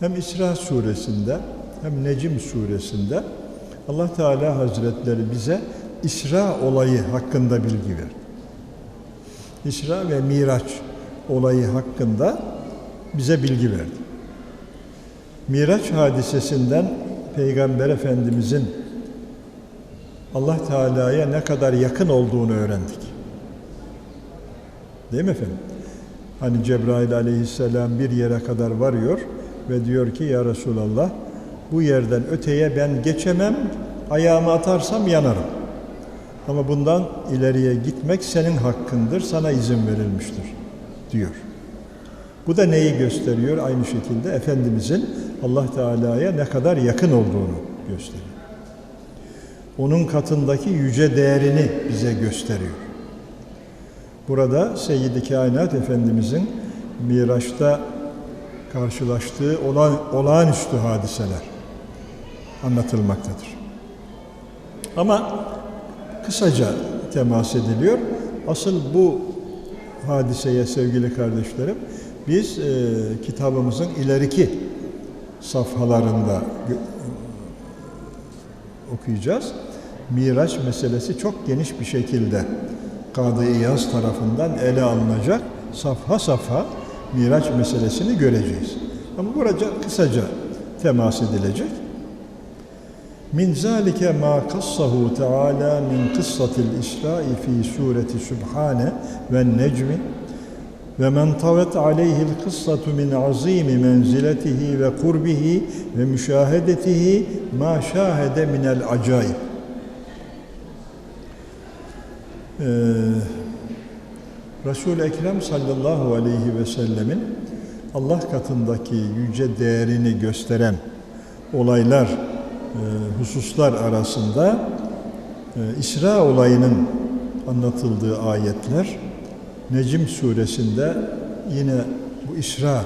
Hem İsra suresinde hem Necim suresinde Allah Teala Hazretleri bize İsra olayı hakkında bilgi verdi. İsra ve Miraç olayı hakkında bize bilgi verdi. Miraç hadisesinden Peygamber Efendimizin Allah Teala'ya ne kadar yakın olduğunu öğrendik. Değil mi efendim? Hani Cebrail aleyhisselam bir yere kadar varıyor ve diyor ki ya Resulallah bu yerden öteye ben geçemem, ayağımı atarsam yanarım. Ama bundan ileriye gitmek senin hakkındır, sana izin verilmiştir diyor. Bu da neyi gösteriyor? Aynı şekilde Efendimizin Allah Teala'ya ne kadar yakın olduğunu gösteriyor. Onun katındaki yüce değerini bize gösteriyor. Burada Seyyid-i Kainat Efendimizin Miraç'ta karşılaştığı olan, olağanüstü hadiseler anlatılmaktadır. Ama kısaca temas ediliyor. Asıl bu hadiseye sevgili kardeşlerim biz e, kitabımızın ileriki safhalarında okuyacağız. Miraç meselesi çok geniş bir şekilde Kadı İyaz tarafından ele alınacak. Safha safha Miraç meselesini göreceğiz. Ama burada kısaca temas edilecek. Min zalike ma kassahu Teala min kıssatil İsra'i fi sureti Sübhane ve Necmi ve men tavet aleyhi'l kıssatu min azimi menziletihi ve kurbihi ve müşahedetihi ma şahede minel acayip. Ee, Resul-i Ekrem sallallahu aleyhi ve sellemin Allah katındaki yüce değerini gösteren olaylar, e, hususlar arasında e, İsra olayının anlatıldığı ayetler, Necim suresinde yine bu İsra,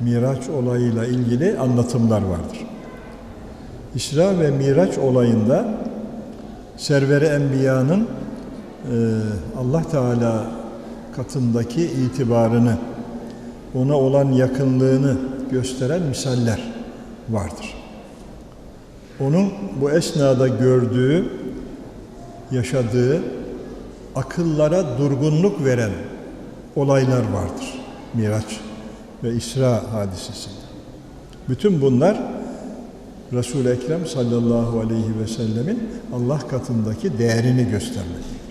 Miraç olayıyla ilgili anlatımlar vardır. İsra ve Miraç olayında Server-i Enbiya'nın Allah Teala katındaki itibarını, ona olan yakınlığını gösteren misaller vardır. Onun bu esnada gördüğü, yaşadığı, akıllara durgunluk veren olaylar vardır. Miraç ve İsra hadisesinde. Bütün bunlar Resul-i Ekrem sallallahu aleyhi ve sellemin Allah katındaki değerini göstermektedir.